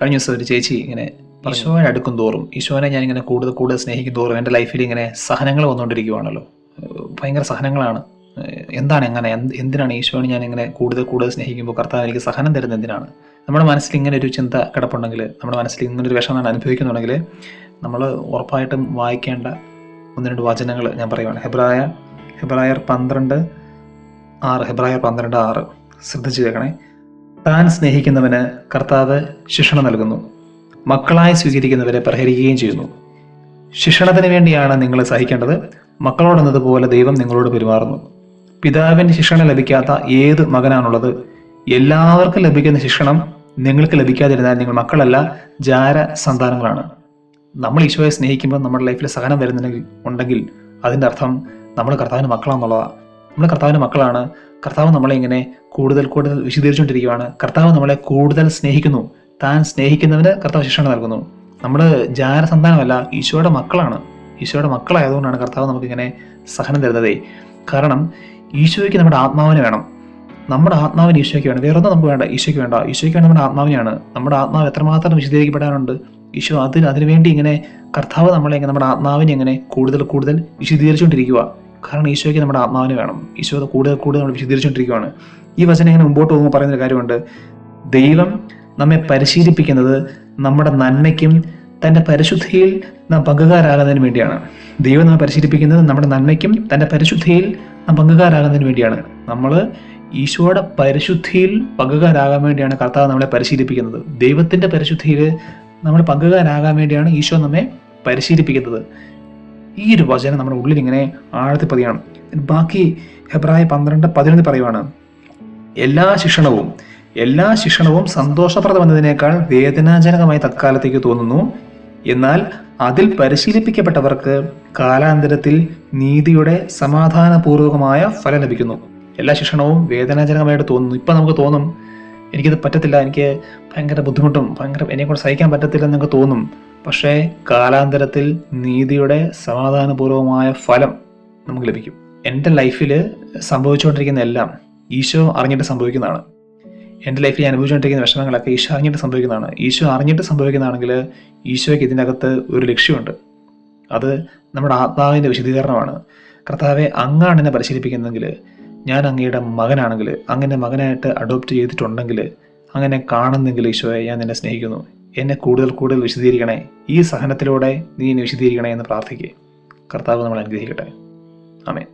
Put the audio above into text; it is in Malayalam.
കഴിഞ്ഞ ദിവസം ഒരു ചേച്ചി ഇങ്ങനെ ഈശോയെ അടുക്കും തോറും ഈശോനെ ഞാൻ ഇങ്ങനെ കൂടുതൽ കൂടുതൽ സ്നേഹിക്കും തോറും എന്റെ ലൈഫിൽ ഇങ്ങനെ സഹനങ്ങൾ വന്നുകൊണ്ടിരിക്കുവാണല്ലോ. ഭയങ്കര സഹനങ്ങളാണ്. എന്താണ് എങ്ങനെ എന്ത് എന്തിനാണ് ഈശോനെ ഞാൻ ഇങ്ങനെ കൂടുതൽ കൂടുതൽ സ്നേഹിക്കുമ്പോൾ കർത്താവ് എനിക്ക് സഹനം തരുന്നത് എന്തിനാണ്? നമ്മുടെ മനസ്സിൽ ഇങ്ങനെ ഒരു ചിന്ത കിടപ്പുണ്ടെങ്കിൽ നമ്മുടെ മനസ്സിൽ ഇങ്ങനെ ഒരു വിഷമം അനുഭവിക്കുന്നുണ്ടെങ്കിൽ നമ്മൾ ഉറപ്പായിട്ടും വായിക്കേണ്ട ഒന്ന് രണ്ട് വചനങ്ങൾ ഞാൻ പറയുവാണ്. ഹെബ്രായ ഹെബ്രായർ പന്ത്രണ്ട് ആറ് ഹെബ്രായർ പന്ത്രണ്ട് ആറ്. ശ്രദ്ധിച്ചു കേൾക്കണേ. താൻ സ്നേഹിക്കുന്നവന് കർത്താവ് ശിക്ഷണ നൽകുന്നു. മക്കളായി സ്വീകരിക്കുന്നവരെ പരിഹരിക്കുകയും ചെയ്യുന്നു. ശിക്ഷണത്തിന് വേണ്ടിയാണ് നിങ്ങൾ സഹിക്കേണ്ടത്. മക്കളോടെന്നതുപോലെ ദൈവം നിങ്ങളോട് പെരുമാറുന്നു. പിതാവിന് ശിക്ഷണം ലഭിക്കാത്ത ഏത് മകനാണുള്ളത്? എല്ലാവർക്കും ലഭിക്കുന്ന ശിക്ഷണം നിങ്ങൾക്ക് ലഭിക്കാതിരുന്നാൽ നിങ്ങൾ മക്കളല്ല ജാര സന്താനങ്ങളാണ്. നമ്മൾ ഈശോയെ സ്നേഹിക്കുമ്പോൾ നമ്മുടെ ലൈഫിൽ സഹനം വരുന്നുണ്ടെങ്കിൽ ഉണ്ടെങ്കിൽ അതിന്റെ അർത്ഥം നമ്മൾ കർത്താവിന് മക്കളാണെന്നുള്ളതാണ്. നമ്മൾ കർത്താവിന്റെ മക്കളാണ്. കർത്താവ് നമ്മളെ ഇങ്ങനെ കൂടുതൽ കൂടുതൽ വിശദീകരിച്ചുകൊണ്ടിരിക്കുകയാണ്. കർത്താവ് നമ്മളെ കൂടുതൽ സ്നേഹിക്കുന്നു. താൻ സ്നേഹിക്കുന്നവന് കർത്താവ് ശിക്ഷണം നൽകുന്നു. നമ്മൾ ജാരസന്താനമല്ല ഈശോയുടെ മക്കളാണ്. ഈശോയുടെ മക്കളായതുകൊണ്ടാണ് കർത്താവ് നമുക്കിങ്ങനെ സഹനം തരുന്നത്. കാരണം ഈശോയ്ക്ക് നമ്മുടെ ആത്മാവിനെ വേണം. നമ്മുടെ ആത്മാവിന് ഈശോയ്ക്ക് വേണം. വേറെ ഒന്നും നമുക്ക് വേണ്ട. ഈശോയ്ക്ക് വേണ്ട. ഈശോയ്ക്ക് വേണ്ട നമ്മുടെ ആത്മാവിനെയാണ്. നമ്മുടെ ആത്മാവ് എത്രമാത്രം വിശദീകരിക്കപ്പെടാനുണ്ട്. ഈശോ അതിന് അതിനുവേണ്ടി ഇങ്ങനെ കർത്താവ് നമ്മളെ നമ്മുടെ ആത്മാവിനെ ഇങ്ങനെ കൂടുതൽ കൂടുതൽ വിശദീകരിച്ചുകൊണ്ടിരിക്കുക കാരണം ഈശോയ്ക്ക് നമ്മുടെ ആത്മാവിനെ വേണം. ഈശോ കൂടുതൽ കൂടുതൽ നമ്മൾ വിശദീകരിച്ചുകൊണ്ടിരിക്കുകയാണ് ഈ വചനം ഇങ്ങനെ മുമ്പോട്ട് പോകുമ്പോൾ പറയുന്ന കാര്യമുണ്ട്. ദൈവം നമ്മെ പരിശീലിപ്പിക്കുന്നത് നമ്മുടെ നന്മയ്ക്കും തന്റെ പരിശുദ്ധിയിൽ നാം പങ്കുകാരാകുന്നതിന് വേണ്ടിയാണ്. ദൈവം നമ്മെ പരിശീലിപ്പിക്കുന്നത് നമ്മുടെ നന്മയ്ക്കും തന്റെ പരിശുദ്ധിയിൽ നാം പങ്കുകാരാകുന്നതിന് വേണ്ടിയാണ്. നമ്മൾ ഈശോയുടെ പരിശുദ്ധിയിൽ പങ്കുകാരാകാൻ വേണ്ടിയാണ് കർത്താവ് നമ്മളെ പരിശീലിപ്പിക്കുന്നത്. ദൈവത്തിന്റെ പരിശുദ്ധിയിൽ നമ്മൾ പങ്കുകാരാകാൻ വേണ്ടിയാണ് ഈശോ നമ്മെ പരിശീലിപ്പിക്കുന്നത്. ഈ ഒരു വചനം നമ്മുടെ ഉള്ളിൽ ഇങ്ങനെ ആഴത്തിൽ പതിയാണ്. ബാക്കി ഹെബ്രായ പന്ത്രണ്ട് പതിനൊന്ന് പറയുവാണ് എല്ലാ ശിക്ഷണവും എല്ലാ ശിക്ഷണവും സന്തോഷപ്രദമെന്നതിനേക്കാൾ വേദനാജനകമായി തത്കാലത്തേക്ക് തോന്നുന്നു. എന്നാൽ അതിൽ പരിശീലിപ്പിക്കപ്പെട്ടവർക്ക് കാലാന്തരത്തിൽ നീതിയുടെ സമാധാനപൂർവകമായ ഫലം ലഭിക്കുന്നു. എല്ലാ ശിക്ഷണവും വേദനാജനകമായിട്ട് തോന്നുന്നു. ഇപ്പം നമുക്ക് തോന്നും എനിക്കിത് പറ്റത്തില്ല എനിക്ക് ഭയങ്കര ബുദ്ധിമുട്ടും ഭയങ്കര എന്നെ കൊണ്ട് സഹിക്കാൻ പറ്റത്തില്ല എന്നൊക്കെ തോന്നും. പക്ഷേ കാലാന്തരത്തിൽ നീതിയുടെ സമാധാനപൂർവമായ ഫലം നമുക്ക് ലഭിക്കും. എന്റെ ലൈഫിൽ സംഭവിച്ചുകൊണ്ടിരിക്കുന്ന എല്ലാം ഈശോ അറിഞ്ഞിട്ട് സംഭവിക്കുന്നതാണ്. എന്റെ ലൈഫിൽ ഞാൻ അനുഭവിച്ചുകൊണ്ടിരിക്കുന്ന വിഷമങ്ങളൊക്കെ ഈശോ അറിഞ്ഞിട്ട് സംഭവിക്കുന്നതാണ്. ഈശോ അറിഞ്ഞിട്ട് സംഭവിക്കുന്നതാണെങ്കിൽ ഈശോയ്ക്ക് ഇതിനകത്ത് ഒരു ലക്ഷ്യമുണ്ട്. അത് നമ്മുടെ ആത്മാവിന്റെ വിശദീകരണമാണ്. കർത്താവെ അങ്ങാണ് എന്നെ പരിശീലിപ്പിക്കുന്നതെങ്കിൽ ഞാൻ അങ്ങയുടെ മകനാണെങ്കിൽ അങ്ങനെ മകനായിട്ട് അഡോപ്റ്റ് ചെയ്തിട്ടുണ്ടെങ്കിൽ അങ്ങനെ കാണുന്നെങ്കിൽ ഈശോയെ ഞാൻ നിന്നെ സ്നേഹിക്കുന്നു. എന്നെ കൂടുതൽ കൂടുതൽ വിശദീകരിക്കണേ. ഈ സഹനത്തിലൂടെ നീ എന്നെ വിശദീകരിക്കണേ എന്ന് പ്രാർത്ഥിക്കുക കർത്താവ് നമ്മൾ അനുഗ്രഹിക്കട്ടെ. ആമേ